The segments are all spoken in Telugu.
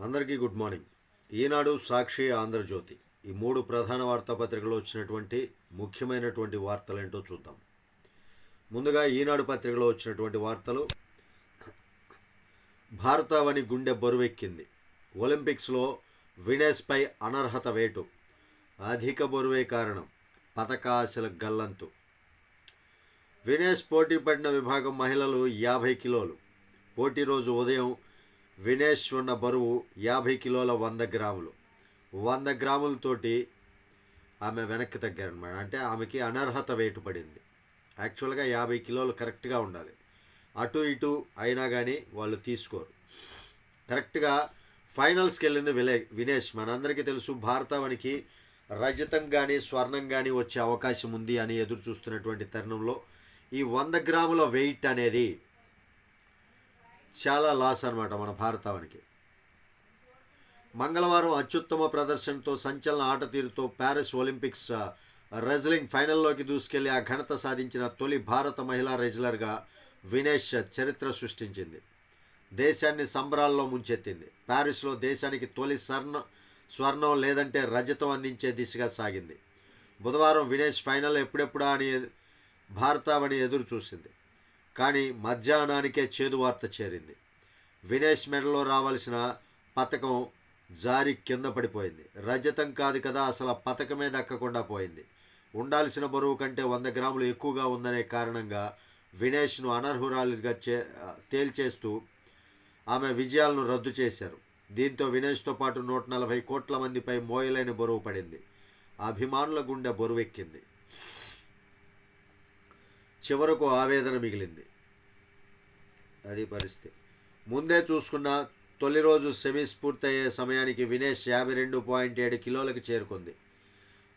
అందరికీ గుడ్ మార్నింగ్. ఈనాడు సాక్షి ఆంధ్రజ్యోతి. ఈ మూడు ప్రధాన వార్తాపత్రికలు వచ్చినటువంటి ముఖ్యమైనటువంటి వార్తలు ఏంటో చూద్దాం. ముందుగా ఈనాడు పత్రికలో వచ్చినటువంటి వార్తలు. భారతావని గుండె బరువెక్కింది. ఒలింపిక్స్లో వినేస్పై అనర్హత వేటు. అధిక బరువే కారణం. పతకాశల గల్లంతు. వినేష్ పోటీ పడిన విభాగం మహిళలు యాభై కిలోలు. పోటీ రోజు ఉదయం వినేష్ ఉన్న బరువు యాభై కిలోల వంద గ్రాములు. వంద గ్రాములతోటి ఆమె వెనక్కి తగ్గారనమాట అంటే ఆమెకి అనర్హత వేటు పడింది. యాక్చువల్గా యాభై కిలోలు కరెక్ట్గా ఉండాలి. అటు ఇటు అయినా కానీ వాళ్ళు తీసుకోరు. కరెక్ట్గా ఫైనల్స్కి వెళ్ళింది విలే వినేష్. మనందరికీ తెలుసు భారతవనికి రజతం కానీ స్వర్ణం కానీ వచ్చే అవకాశం ఉంది అని ఎదురు చూస్తున్నటువంటి తరుణంలో ఈ వంద గ్రాముల వెయిట్ అనేది చాలా లాస్ అనమాట మన భారతావనికి. మంగళవారం అత్యుత్తమ ప్రదర్శనతో సంచలన ఆట తీరుతో ప్యారిస్ ఒలింపిక్స్ రెజ్లింగ్ ఫైనల్లోకి దూసుకెళ్ళి ఆ ఘనత సాధించిన తొలి భారత మహిళా రెజ్లర్గా వినేష్ చరిత్ర సృష్టించింది. దేశాన్ని సంబరాల్లో ముంచెత్తింది. ప్యారిస్లో దేశానికి తొలి స్వర్ణ స్వర్ణం లేదంటే రజతం అందించే దిశగా సాగింది. బుధవారం వినేష్ ఫైనల్ ఎప్పుడెప్పుడా అని భారతావని ఎదురు చూసింది కానీ మధ్యాహ్నానికే చేదు వార్త చేరింది. వినేష్ మెడలో రావాల్సిన పథకం జారి కింద పడిపోయింది. రజతం కాదు కదా అసలు పథకమే దక్కకుండా పోయింది. ఉండాల్సిన బరువు కంటే వంద గ్రాములు ఎక్కువగా ఉందనే కారణంగా వినేష్ను అనర్హురాలిగా చే తేల్చేస్తూ ఆమె విజయాలను రద్దు చేశారు. దీంతో వినేష్తో పాటు నూట నలభై కోట్ల మందిపై మోయలేని బరువు పడింది. అభిమానుల గుండె బరువెక్కింది. చివరకు ఆవేదన మిగిలింది. అది పరిస్థితి. ముందే చూసుకున్న తొలి రోజు సెమీస్ పూర్తయ్యే సమయానికి వినేష్ యాభై రెండు పాయింట్ ఏడు కిలోలకు చేరుకుంది.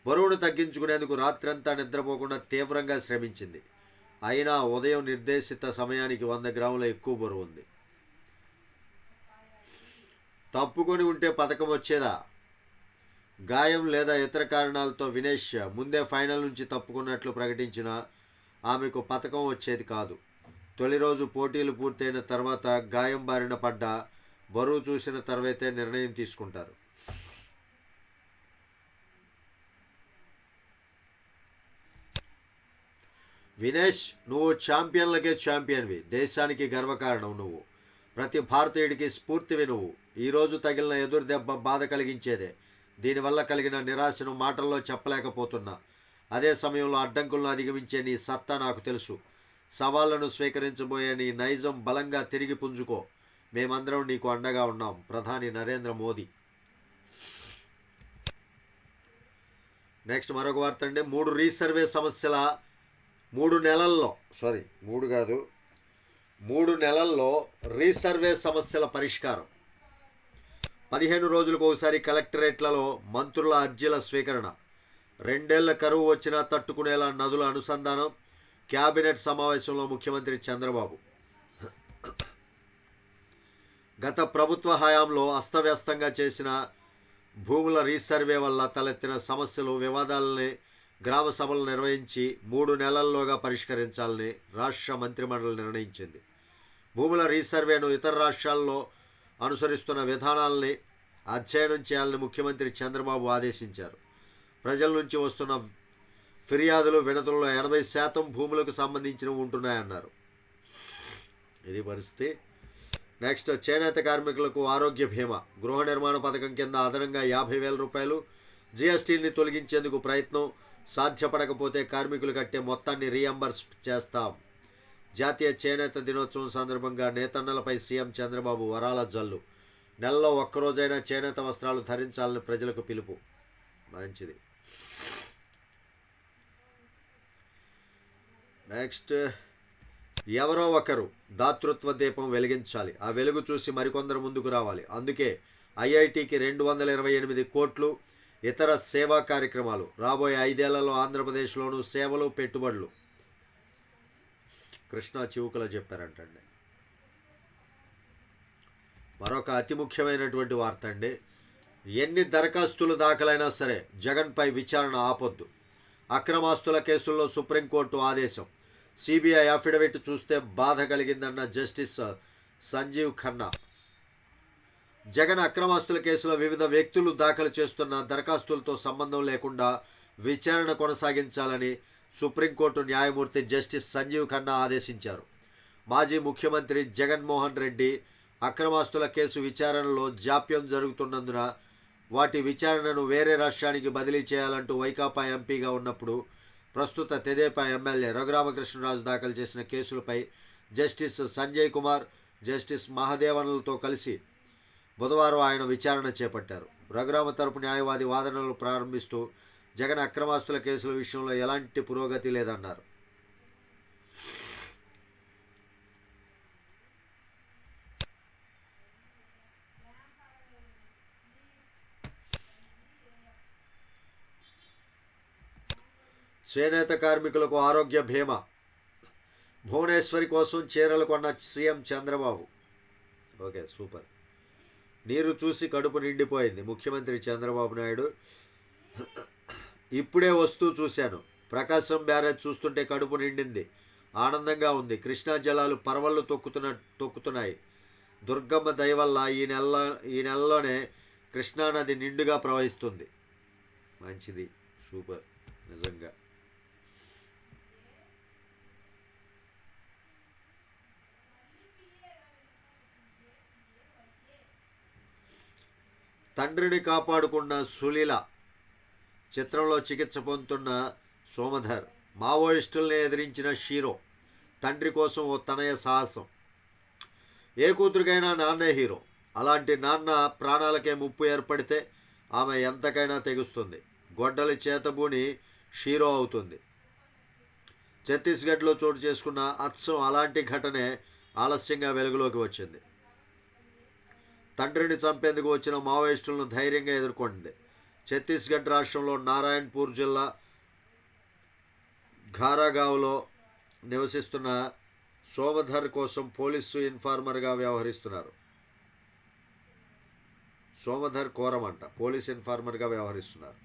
బరువును తగ్గించుకునేందుకు రాత్రంతా నిద్రపోకుండా తీవ్రంగా శ్రమించింది. అయినా ఉదయం నిర్దేశిత సమయానికి వంద గ్రాముల ఎక్కువ బరువు ఉంది. తప్పుకొని ఉంటే పథకం వచ్చేదా? గాయం లేదా ఇతర కారణాలతో వినేష్ ముందే ఫైనల్ నుంచి తప్పుకున్నట్లు ప్రకటించిన ఆమెకు పథకం వచ్చేది కాదు. తొలి రోజు పోటీలు పూర్తయిన తర్వాత గాయం బారిన పడ్డ బరువు చూసిన తర్వాతే నిర్ణయం తీసుకుంటారు. వినేష్ నువ్వు ఛాంపియన్లకే ఛాంపియన్వి. దేశానికి గర్వకారణం నువ్వు. ప్రతి భారతీయుడికి స్ఫూర్తివి నువ్వు. ఈరోజు తగిలిన ఎదురు దెబ్బ బాధ కలిగించేదే. దీనివల్ల కలిగిన నిరాశను మాటల్లో చెప్పలేకపోతున్నా. అదే సమయంలో అడ్డంకులను అధిగమించే నీ సత్తా నాకు తెలుసు. సవాళ్ళను స్వీకరించబోయే నీ నైజం బలంగా తిరిగి పుంజుకో. మేమందరం నీకు అండగా ఉన్నాం. ప్రధాని నరేంద్ర మోదీ. నెక్స్ట్ మరొక వార్త అండి. మూడు రీసర్వే సమస్యల మూడు నెలల్లో సారీ మూడు కాదు మూడు నెలల్లో రీసర్వే సమస్యల పరిష్కారం. పదిహేను రోజులకు ఒకసారి కలెక్టరేట్లలో మంత్రుల అర్జీల స్వీకరణ. రెండేళ్ళ కరువు వచ్చినా తట్టుకునేలా నదుల అనుసంధానం. క్యాబినెట్ సమావేశంలో ముఖ్యమంత్రి చంద్రబాబు. గత ప్రభుత్వ హయాంలో అస్తవ్యస్తంగా చేసిన భూముల రీసర్వే వల్ల తలెత్తిన సమస్యలు వివాదాలని గ్రామ సభలు నిర్వహించి మూడు నెలల్లోగా పరిష్కరించాలని రాష్ట్ర మంత్రిమండలి నిర్ణయించింది. భూముల రీసర్వేను ఇతర రాష్ట్రాల్లో అనుసరిస్తున్న విధానాలని అధ్యయనం చేయాలని ముఖ్యమంత్రి చంద్రబాబు ఆదేశించారు. ప్రజల నుంచి వస్తున్న ఫిర్యాదులు వినతుల్లో ఎనభై శాతం భూములకు సంబంధించినవి ఉంటున్నాయన్నారు. ఇది పరిస్థితి. నెక్స్ట్ చేనేత కార్మికులకు ఆరోగ్య బీమా. గృహ నిర్మాణ పథకం కింద అదనంగా యాభై వేల రూపాయలు జిఎస్టీని తొలగించేందుకు ప్రయత్నం సాధ్యపడకపోతే కార్మికులు కట్టే మొత్తాన్ని రీఎంబర్స్ చేస్తాం. జాతీయ చేనేత దినోత్సవం సందర్భంగా నేతన్నలపై సీఎం చంద్రబాబు వరాల జల్లు. నెలలో ఒక్కరోజైనా చేనేత వస్త్రాలు ధరించాలని ప్రజలకు పిలుపు. మంచిది. నెక్స్ట్ ఎవరో ఒకరు దాతృత్వ దీపం వెలిగించాలి. ఆ వెలుగు చూసి మరికొందరు ముందుకు రావాలి. అందుకే ఐఐటికి రెండు వందల ఇరవై ఎనిమిది కోట్లు ఇతర సేవా కార్యక్రమాలు. రాబోయే ఐదేళ్ళలో ఆంధ్రప్రదేశ్లోనూ సేవలు పెట్టుబడులు. కృష్ణా చివుకలో చెప్పారంటండి. మరొక అతి ముఖ్యమైనటువంటి వార్త అండి. ఎన్ని దరఖాస్తులు దాఖలైనా సరే జగన్పై విచారణ ఆపొద్దు. అక్రమాస్తుల కేసుల్లో సుప్రీంకోర్టు ఆదేశం. సిబిఐ అఫిడవిట్ చూస్తే బాధ కలిగిందన్న జస్టిస్ సంజీవ్ ఖన్నా. జగన్ అక్రమాస్తుల కేసులో వివిధ వ్యక్తులు దాఖలు చేస్తున్న దరఖాస్తులతో సంబంధం లేకుండా విచారణ కొనసాగించాలని సుప్రీంకోర్టు న్యాయమూర్తి జస్టిస్ సంజీవ్ ఖన్నా ఆదేశించారు. మాజీ ముఖ్యమంత్రి జగన్మోహన్ రెడ్డి అక్రమాస్తుల కేసు విచారణలో జాప్యం జరుగుతున్నందున వాటి విచారణను వేరే రాష్ట్రానికి బదిలీ చేయాలంటూ వైకాపా ఎంపీగా ఉన్నప్పుడు ప్రస్తుత తెదేపా ఎమ్మెల్యే రఘురామకృష్ణరాజు దాఖలు చేసిన కేసులపై జస్టిస్ సంజయ్ కుమార్ జస్టిస్ మహాదేవన్లతో కలిసి బుధవారం ఆయన విచారణ చేపట్టారు. రఘురామ తరపు న్యాయవాది వాదనలు ప్రారంభిస్తూ జగన్ అక్రమాస్తుల కేసుల విషయంలో ఎలాంటి పురోగతి లేదన్నారు. చేనేత కార్మికులకు ఆరోగ్య బీమా భువనేశ్వరి కోసం చీరలు కొన్న సీఎం చంద్రబాబు. Okay super. నీరు చూసి కడుపు నిండిపోయింది. ముఖ్యమంత్రి చంద్రబాబు నాయుడు. ఇప్పుడే వస్తూ చూశాను. ప్రకాశం బ్యారేజ్ చూస్తుంటే కడుపు నిండింది. ఆనందంగా ఉంది. కృష్ణా జలాలు పర్వళ్ళు తొక్కుతున్న తొక్కుతున్నాయి. దుర్గమ్మ దయ వల్ల ఈ నెల ఈ నెలలోనే కృష్ణానది నిండుగా ప్రవహిస్తుంది. మంచిది. సూపర్. నిజంగా. తండ్రిని కాపాడుకున్న సులీల చిత్రంలో చికిత్స పొందుతున్న సోమధర్ మావోయిస్టుల్ని ఎదిరించిన షీరో తండ్రి కోసం ఓ తనయ సాహసం. ఏ కూతురికైనా నాన్నే హీరో. అలాంటి నాన్న ప్రాణాలకే ముప్పు ఏర్పడితే ఆమె ఎంతకైనా తెగుస్తుంది. గొడ్డలి చేతబూని షీరో అవుతుంది. ఛత్తీస్గఢ్లో చోటు చేసుకున్న అచ్చం అలాంటి ఘటనే ఆలస్యంగా వెలుగులోకి వచ్చింది. తండ్రిని చంపేందుకు వచ్చిన మావోయిస్టులను ధైర్యంగా ఎదుర్కొంది. ఛత్తీస్గఢ్ రాష్ట్రంలో నారాయణపూర్ జిల్లా ఘారాగావ్లో నివసిస్తున్న సోమధర్ కోసం పోలీసు ఇన్ఫార్మర్గా వ్యవహరిస్తున్నారు. సోమధర్ కోరమంట పోలీస్ ఇన్ఫార్మర్గా వ్యవహరిస్తున్నారు.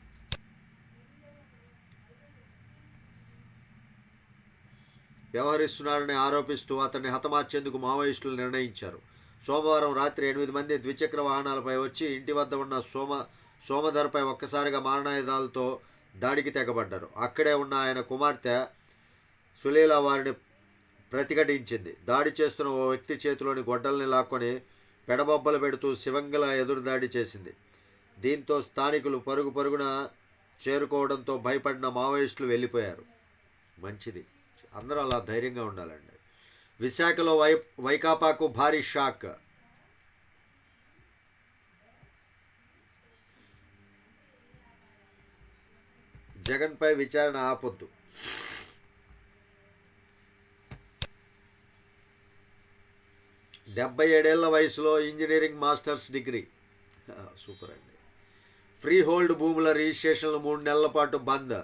వ్యవహరిస్తున్నారని ఆరోపిస్తూ అతన్ని హతమార్చేందుకు మావోయిస్టులు నిర్ణయించారు. సోమవారం రాత్రి ఎనిమిది మంది ద్విచక్ర వాహనాలపై వచ్చి ఇంటి వద్ద ఉన్న సోమ సోమధర్పై ఒక్కసారిగా మారణాయుధాలతో దాడికి తెగబడ్డారు. అక్కడే ఉన్న ఆయన కుమార్తె సులీల వారిని ప్రతిఘటించింది. దాడి చేస్తున్న ఓ వ్యక్తి చేతిలోని గొడ్డల్ని లాక్కొని పెడబొబ్బలు పెడుతూ శివంగల ఎదురు దాడి చేసింది. దీంతో స్థానికులు పరుగు పరుగున చేరుకోవడంతో భయపడిన మావోయిస్టులు వెళ్ళిపోయారు. మంచిది. అందరూ అలా ధైర్యంగా ఉండాలండి. విశాఖలో వై వైకాపాకు భారీ షాక్. జగన్పై విచారణ ఆపొద్దు. డెబ్బై ఏడేళ్ళ వయసులో ఇంజనీరింగ్ మాస్టర్స్ డిగ్రీ. సూపర్ అండి. ఫ్రీ హోల్డ్ భూముల రిజిస్ట్రేషన్లు మూడు నెలల పాటు బంద్.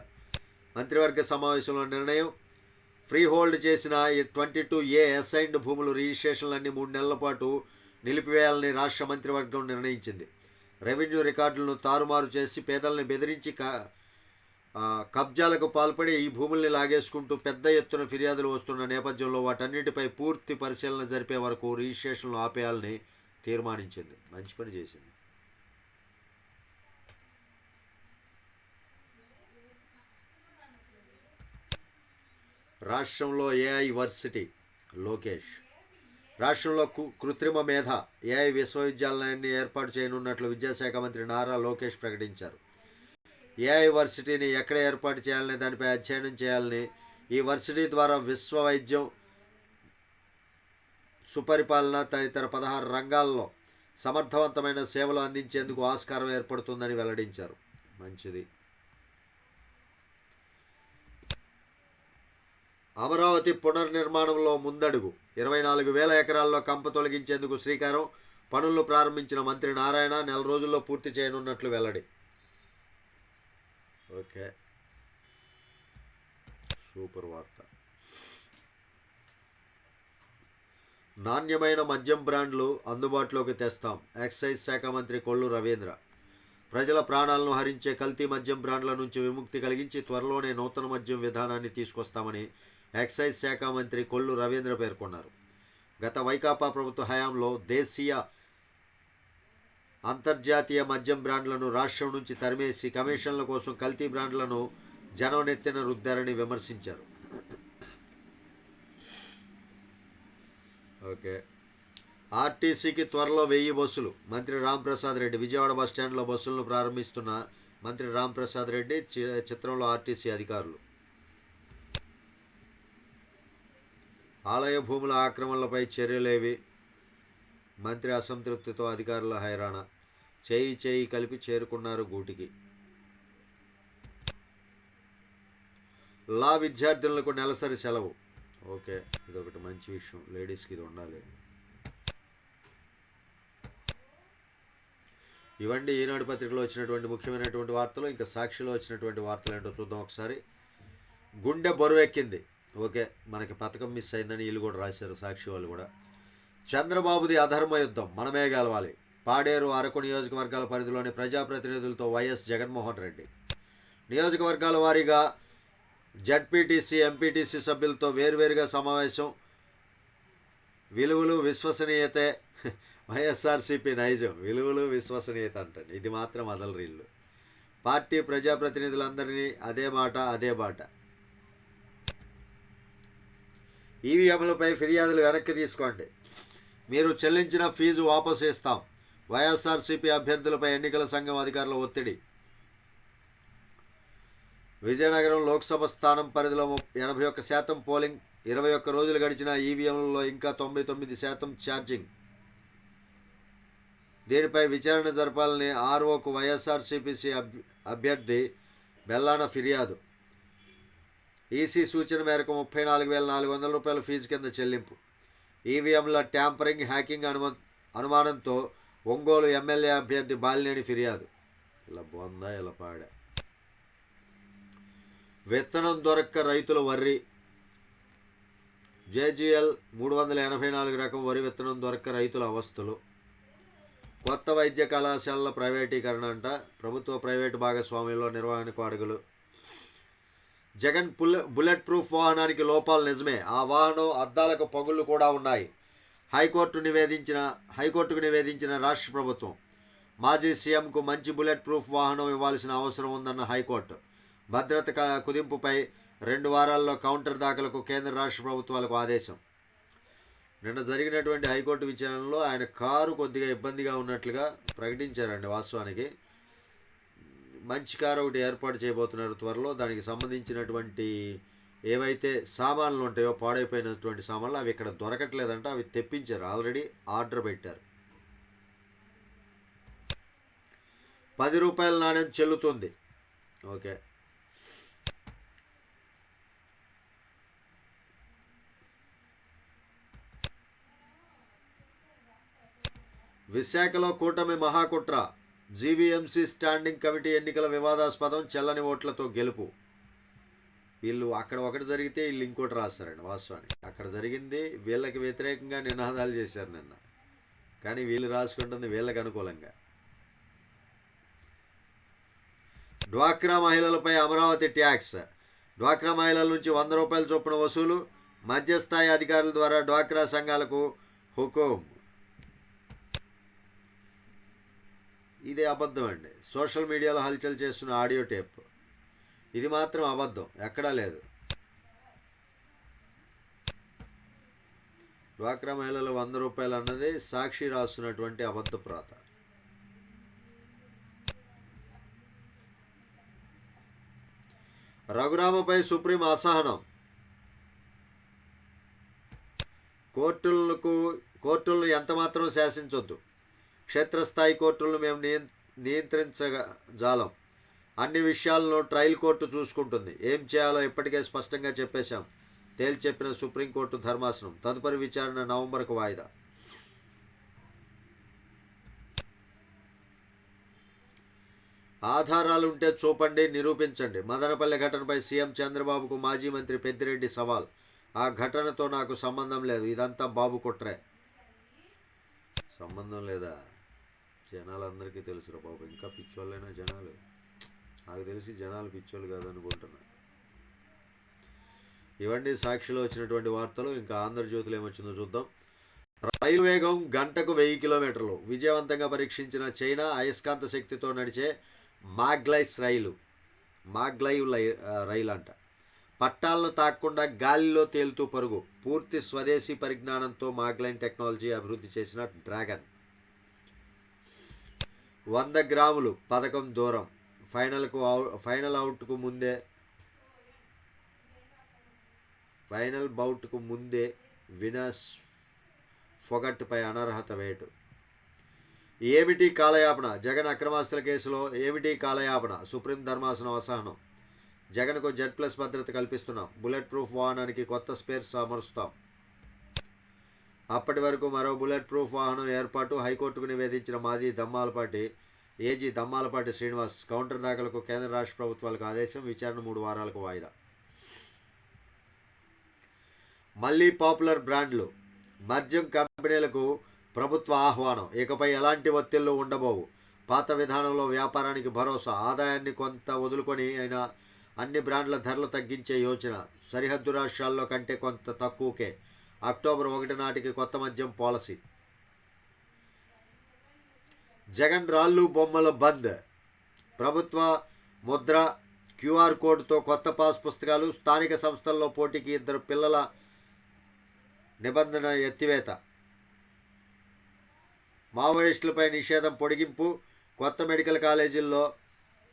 మంత్రివర్గ సమావేశంలో నిర్ణయం. ఫ్రీ హోల్డ్ చేసిన ట్వంటీ టూ ఏ అసైన్డ్ భూములు రిజిస్ట్రేషన్లన్నీ మూడు నెలల పాటు నిలిపివేయాలని రాష్ట్ర మంత్రివర్గం నిర్ణయించింది. రెవెన్యూ రికార్డులను తారుమారు చేసి పేదల్ని బెదిరించి క కబ్జాలకు పాల్పడి ఈ భూముల్ని లాగేసుకుంటూ పెద్ద ఎత్తున ఫిర్యాదులు వస్తున్న నేపథ్యంలో వాటన్నిటిపై పూర్తి పరిశీలన జరిపే వరకు రిజిస్ట్రేషన్లు ఆపేయాలని తీర్మానించింది. మంచి పని చేసింది. రాష్ట్రంలో ఏఐ వర్సిటీ లోకేష్. రాష్ట్రంలో కు కృత్రిమ మేధ ఏఐ విశ్వవిద్యాలయాన్ని ఏర్పాటు చేయనున్నట్లు విద్యాశాఖ మంత్రి నారా లోకేష్ ప్రకటించారు. ఏఐ వర్సిటీని ఎక్కడ ఏర్పాటు చేయాలని దానిపై అధ్యయనం చేయాలని ఈ వర్సిటీ ద్వారా విశ్వ వైద్యం సుపరిపాలన తదితర పదహారు రంగాల్లో సమర్థవంతమైన సేవలు అందించేందుకు ఆస్కారం ఏర్పడుతుందని వెల్లడించారు. మంచిది. అమరావతి పునర్నిర్మాణంలో ముందడుగు. ఇరవై నాలుగు వేల ఎకరాల్లో కంప తొలగించేందుకు శ్రీకారం పనులు ప్రారంభించిన మంత్రి నారాయణ నెల రోజుల్లో పూర్తి చేయనున్నట్లు వెల్లడి. ఓకే. సూపర్ వార్త. నాణ్యమైన మద్యం బ్రాండ్లు అందుబాటులోకి తెస్తాం. ఎక్సైజ్ శాఖ మంత్రి కొల్లు రవీంద్ర. ప్రజల ప్రాణాలను హరించే కల్తీ మద్యం బ్రాండ్ల నుంచి విముక్తి కలిగించి త్వరలోనే నూతన మద్యం విధానాన్ని తీసుకొస్తామని ఎక్సైజ్ శాఖ మంత్రి కొల్లు రవీంద్ర పేర్కొన్నారు. గత వైకాపా ప్రభుత్వ హయాంలో దేశీయ అంతర్జాతీయ మద్యం బ్రాండ్లను రాష్ట్రం నుంచి తరిమేసి కమిషన్ల కోసం కల్తీ బ్రాండ్లను జనం నెత్తిన రుద్దారని విమర్శించారు. ఓకే. ఆర్టీసీకి త్వరలో వెయ్యి బస్సులు. మంత్రి రాంప్రసాద్ రెడ్డి విజయవాడ బస్ స్టాండ్లో బస్సులను ప్రారంభిస్తున్న మంత్రి రాంప్రసాద్ రెడ్డి చి- చిత్రంలో ఆర్టీసీ అధికారులు. ఆలయ భూముల ఆక్రమణలపై చర్యలేవి. మంత్రి అసంతృప్తితో అధికారుల హైరాణ. చేయి చేయి కలిపి చేరుకున్నారు గూటికి. లా విద్యార్థులకు నెలసరి సెలవు. ఓకే ఇదొకటి మంచి విషయం. లేడీస్కి ఇది ఉండాలి. ఇవండి ఈనాడు పత్రికలో వచ్చినటువంటి ముఖ్యమైనటువంటి వార్తలు ఇంకా సాక్షిలో వచ్చినటువంటి వార్తలు ఏంటో చూద్దాం ఒకసారి. గుండె బరువెక్కింది ఓకే మనకి పథకం మిస్ అయిందని వీళ్ళు కూడా రాశారు సాక్షి వాళ్ళు కూడా. చంద్రబాబుది అధర్మ యుద్ధం మనమే గెలవాలి. పాడేరు అరకు నియోజకవర్గాల పరిధిలోని ప్రజాప్రతినిధులతో వైఎస్ జగన్మోహన్ రెడ్డి. నియోజకవర్గాల వారీగా జడ్పీటీసీ ఎంపీటీసీ సభ్యులతో వేర్వేరుగా సమావేశం. విలువలు విశ్వసనీయతే వైఎస్ఆర్సీపీ నైజం విలువలు విశ్వసనీయత అంటండి ఇది మాత్రం అదలరీళ్ళు పార్టీ ప్రజాప్రతినిధులందరినీ అదే మాట అదే బాట. ఈవీఎంలపై ఫిర్యాదులు వెనక్కి తీసుకోండి. మీరు చెల్లించిన ఫీజు వాపసు ఇస్తాం వైఎస్ఆర్సీపీ అభ్యర్థులపై ఎన్నికల సంఘం అధికారుల ఒత్తిడి. విజయనగరం లోక్సభ స్థానం పరిధిలో ఎనభై ఒక్క శాతం పోలింగ్ ఇరవై ఒక్క రోజులు గడిచిన ఈవీఎంలలో ఇంకా తొంభై తొమ్మిది శాతం ఛార్జింగ్. దీనిపై విచారణ జరపాలని ఆర్ఓకు వైఎస్ఆర్సీపీసీ అభ్య అభ్యర్థి బెల్లాన ఫిర్యాదు. ఈసీ సూచన మేరకు ముప్పై నాలుగు వేల నాలుగు వందల రూపాయల ఫీజు కింద చెల్లింపు. ఈవీఎంల ట్యాంపరింగ్ హ్యాకింగ్ అనుమ అనుమానంతో ఒంగోలు ఎమ్మెల్యే అభ్యర్థి బాలినేని ఫిర్యాదు. ఇలా బొందా ఇలా పాడా. విత్తనం దొరక్క రైతుల వర్రి జేజీఎల్ మూడు వందల ఎనభై నాలుగు రకం వరి విత్తనం దొరక్క రైతుల అవస్థలు. కొత్త వైద్య కళాశాలల ప్రైవేటీకరణ అంట. ప్రభుత్వ ప్రైవేటు భాగస్వామ్యంలో నిర్వహణకు అడుగులు. జగన్ బుల్ బుల్లెట్ ప్రూఫ్ వాహనానికి లోపాలు నిజమే. ఆ వాహనం అద్దాలకు పగుళ్ళు కూడా ఉన్నాయి. హైకోర్టు నివేదించిన హైకోర్టుకు నివేదించిన రాష్ట్ర ప్రభుత్వం. మాజీ సీఎంకు మంచి బుల్లెట్ ప్రూఫ్ వాహనం ఇవ్వాల్సిన అవసరం ఉందన్న హైకోర్టు. భద్రత క- కుదింపుపై రెండు వారాల్లో కౌంటర్ దాఖలకు కేంద్ర రాష్ట్ర ప్రభుత్వాలకు ఆదేశం. నిన్న జరిగినటువంటి హైకోర్టు విచారణలో ఆయన కారు కొద్దిగా ఇబ్బందిగా ఉన్నట్లుగా ప్రకటించారండి వాస్తవానికి. మంచి కారు ఒకటి ఏర్పాటు చేయబోతున్నారు త్వరలో. దానికి సంబంధించినటువంటి ఏవైతే సామాన్లు ఉంటాయో పాడైపోయినటువంటి సామాన్లు అవి ఇక్కడ దొరకట్లేదంట. అవి తెప్పించారు. ఆల్రెడీ ఆర్డర్ పెట్టారు. పది రూపాయల నాణ్యం చెల్లుతుంది. ఓకే. విశాఖలో కూటమి మహాకుట్ర. జీవీఎంసీ స్టాండింగ్ కమిటీ ఎన్నికల వివాదాస్పదం చెల్లని ఓట్లతో గెలుపు. వీళ్ళు అక్కడ ఒకటి జరిగితే వీళ్ళు ఇంకోటి రాస్తారండి వాస్తవానికి. అక్కడ జరిగింది వీళ్ళకి వ్యతిరేకంగా నినాదాలు చేశారు నిన్న. కానీ వీళ్ళు రాసుకుంటుంది వీళ్ళకి అనుకూలంగా. డ్వాక్రా మహిళలపై అమరావతి ట్యాక్స్. డ్వాక్రా మహిళల నుంచి వంద రూపాయల చొప్పున వసూలు. మధ్యస్థాయి అధికారుల ద్వారా డ్వాక్రా సంఘాలకు హుకుం. ఇది అబద్ధం అండి. సోషల్ మీడియాలో హల్చల్ చేస్తున్న ఆడియో టేప్. ఇది మాత్రం అబద్ధం ఎక్కడా లేదు. డ్వాక్రా మహిళలు వంద రూపాయలు అన్నది సాక్షి రాస్తున్నటువంటి అబద్ధ ప్రాత. రఘురామపై సుప్రీం అసహనం. కోర్టులకు కోర్టులను ఎంతమాత్రం శాసించొద్దు. క్షేత్రస్థాయి కోర్టులను మేము నియ నియంత్రించగ జాలం. అన్ని విషయాలను ట్రయల్ కోర్టు చూసుకుంటుంది. ఏం చేయాలో ఇప్పటికే స్పష్టంగా చెప్పేశాం. తేల్చి చెప్పిన సుప్రీంకోర్టు ధర్మాసనం. తదుపరి విచారణ నవంబర్కు వాయిదా. ఆధారాలు ఉంటే చూపండి నిరూపించండి. మదనపల్లె ఘటనపై సీఎం చంద్రబాబుకు మాజీ మంత్రి పెద్దిరెడ్డి సవాల్. ఆ ఘటనతో నాకు సంబంధం లేదు. ఇదంతా బాబు కుట్రే. సంబంధం లేదా? జనాలందరికీ తెలుసురా బాబు. ఇంకా పిచ్చోళ్ళైనా జనాలు. నాకు తెలిసి జనాలు పిచ్చోళ్ళు కాదనుకుంటున్నా. ఇవన్నీ సాక్షిలో వచ్చినటువంటి వార్తలు. ఇంకా ఆంధ్రజ్యోతిలో ఏమొచ్చిందో చూద్దాం. రైలు వేగం గంటకు వెయ్యి కిలోమీటర్లు. విజయవంతంగా పరీక్షించిన చైనా అయస్కాంత శక్తితో నడిచే మాగ్లైస్ రైలు. మాగ్లైవ్ లై రైలు అంట పట్టాలను తాకకుండా గాలిలో తేలుతూ పరుగు. పూర్తి స్వదేశీ పరిజ్ఞానంతో మాగ్లైన్ టెక్నాలజీ అభివృద్ధి చేసిన డ్రాగన్. వంద గ్రాములు పథకం దూరం. ఫైనల్కు అవుట్ ఫైనల్ అవుట్కు ముందే ఫైనల్ బౌట్కు ముందే వినస్ ఫొగట్పై అనర్హత వేటు. ఏమిటి కాలయాపన? జగన్ అక్రమాస్తుల కేసులో ఏమిటి కాలయాపన? సుప్రీం ధర్మాసనం అసహనం. జగన్కు జెడ్ ప్లస్ భద్రత కల్పిస్తున్నాం. బుల్లెట్ ప్రూఫ్ వాహనానికి కొత్త స్పేర్స్ అమరుస్తాం. అప్పటి వరకు మరో బుల్లెట్ ప్రూఫ్ వాహనం ఏర్పాటు హైకోర్టుకు నివేదించిన మాజీ దమ్మాలపాటి ఏజీ దమ్మాలపాటి శ్రీనివాస్ కౌంటర్ దాఖలకు కేంద్ర రాష్ట్ర ప్రభుత్వాలకు ఆదేశం విచారణ మూడు వారాలకు వాయిదా. మళ్ళీ పాపులర్ బ్రాండ్లు. మద్యం కంపెనీలకు ప్రభుత్వ ఆహ్వానం. ఇకపై ఎలాంటి ఒత్తిళ్ళు ఉండబోవు? పాత విధానంలో వ్యాపారానికి భరోసా ఆదాయాన్ని కొంత వదులుకొని అయినా అన్ని బ్రాండ్ల ధరలు తగ్గించే యోచన. సరిహద్దు రాష్ట్రాల్లో కంటే కొంత తక్కువకే. అక్టోబర్ ఒకటి నాటికి కొత్త మద్యం పాలసీ. జగన్ రాళ్ళు బొమ్మల బంద్. ప్రభుత్వ ముద్ర క్యూఆర్ కోడ్తో కొత్త పాస్ పుస్తకాలు స్థానిక సంస్థల్లో పోటీకి ఇద్దరు పిల్లల నిబంధన ఎత్తివేత. మావోయిస్టులపై నిషేధం పొడిగింపు కొత్త మెడికల్ కాలేజీల్లో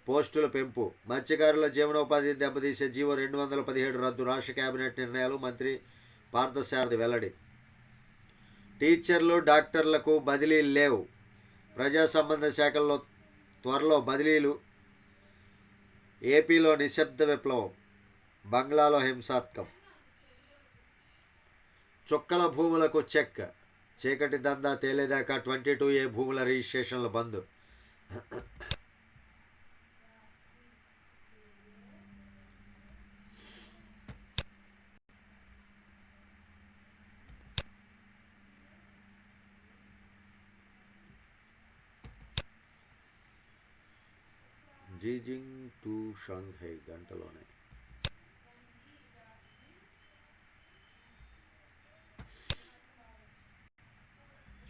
పోస్టుల పెంపు. మత్స్యకారుల జీవనోపాధిని దెబ్బతీసే జీవో రెండు వందల పదిహేడు రద్దు రాష్ట్ర కేబినెట్ నిర్ణయాలు మంత్రి పార్థసారథి వెల్లడి. టీచర్లు డాక్టర్లకు బదిలీలు లేవు. ప్రజా సంబంధ శాఖల్లో త్వరలో బదిలీలు. ఏపీలో నిశ్శబ్ద విప్లవం. బంగ్లాలో హింసాత్మకం. చుక్కల భూములకు చెక్. చీకటి దందా తేలేదాకా ట్వంటీ టూ ఏ భూముల రిజిస్ట్రేషన్ల బంద్. To Shanghai గంటలోనే.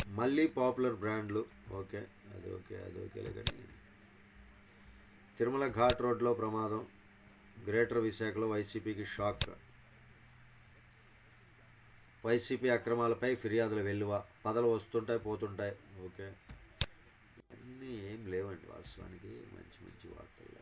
మళ్ళీ పాపులర్ బ్రాండ్లు. ఓకే అది ఓకే అది ఓకేలే కానీ తిరుమల ఘాట్ రోడ్లో ప్రమాదం. గ్రేటర్ విశాఖలో వైసీపీకి షాక్. వైసీపీ అక్రమాలపై ఫిర్యాదులు వెల్లువ. పదలు వస్తుంటాయి పోతుంటాయి. ఓకే. అన్నీ ఏం లేవండి వాస్తవానికి. మంచి మంచి వార్తలు.